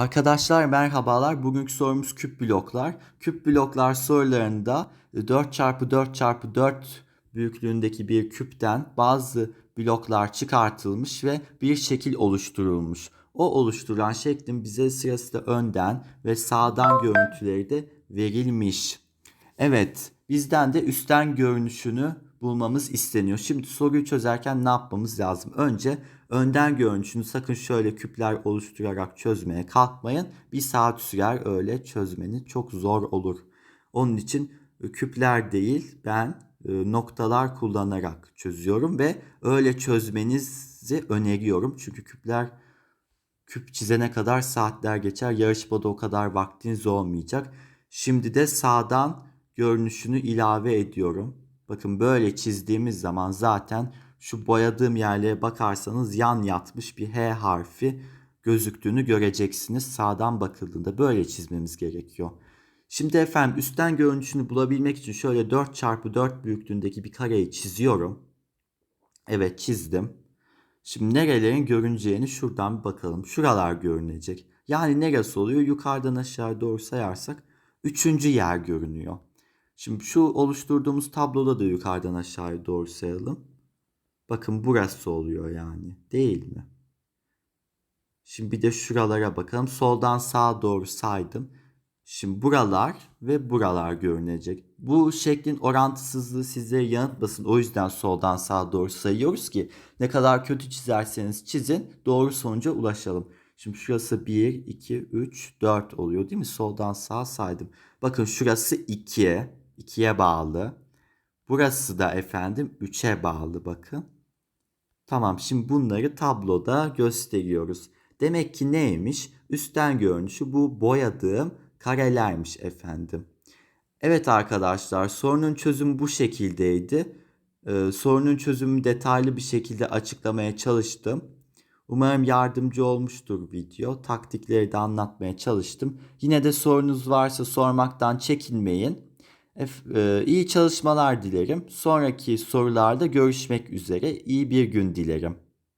Arkadaşlar merhabalar. Bugünkü sorumuz küp bloklar. Küp bloklar sorularında 4x4x4 büyüklüğündeki bir küpten bazı bloklar çıkartılmış ve bir şekil oluşturulmuş. O oluşturulan şeklin bize sırasıyla önden ve sağdan görüntüleri de verilmiş. Evet, bizden de üstten görünüşünü bulmamız isteniyor. Şimdi soruyu çözerken ne yapmamız lazım? Önce önden görünüşünü sakın şöyle küpler oluşturarak çözmeye kalkmayın. Bir saat sürer öyle çözmeniz çok zor olur. Onun için e, küpler değil ben e, noktalar kullanarak çözüyorum ve öyle çözmenizi öneriyorum. Çünkü küpler küp çizene kadar saatler geçer. Yarışmada o kadar vaktiniz olmayacak. Şimdi de sağdan görünüşünü ilave ediyorum. Bakın böyle çizdiğimiz zaman zaten şu boyadığım yerlere bakarsanız yan yatmış bir H harfi gözüktüğünü göreceksiniz. Sağdan bakıldığında böyle çizmemiz gerekiyor. Şimdi efendim üstten görünüşünü bulabilmek için şöyle 4 çarpı 4 büyüklüğündeki bir kareyi çiziyorum. Evet çizdim. Şimdi nerelerin görüneceğini şuradan bir bakalım. Şuralar görünecek. Yani neresi oluyor? Yukarıdan aşağı doğru sayarsak üçüncü yer görünüyor. Şimdi şu oluşturduğumuz tabloda da yukarıdan aşağıya doğru sayalım. Bakın burası oluyor yani. Değil mi? Şimdi bir de şuralara bakalım. Soldan sağa doğru saydım. Şimdi buralar ve buralar görünecek. Bu şeklin orantısızlığı sizleri yanıltmasın. O yüzden soldan sağa doğru sayıyoruz ki ne kadar kötü çizerseniz çizin doğru sonuca ulaşalım. Şimdi şurası 1, 2, 3, 4 oluyor değil mi? Soldan sağa saydım. Bakın şurası 2, 2'ye bağlı. Burası da efendim 3'e bağlı bakın. Tamam şimdi bunları tabloda gösteriyoruz. Demek ki neymiş? Üstten görünüşü bu boyadığım karelermiş efendim. Evet arkadaşlar sorunun çözümü bu şekildeydi. Ee, sorunun çözümü detaylı bir şekilde açıklamaya çalıştım. Umarım yardımcı olmuştur video. Taktikleri de anlatmaya çalıştım. Yine de sorunuz varsa sormaktan çekinmeyin. E, iyi çalışmalar dilerim. Sonraki sorularda görüşmek üzere. İyi bir gün dilerim.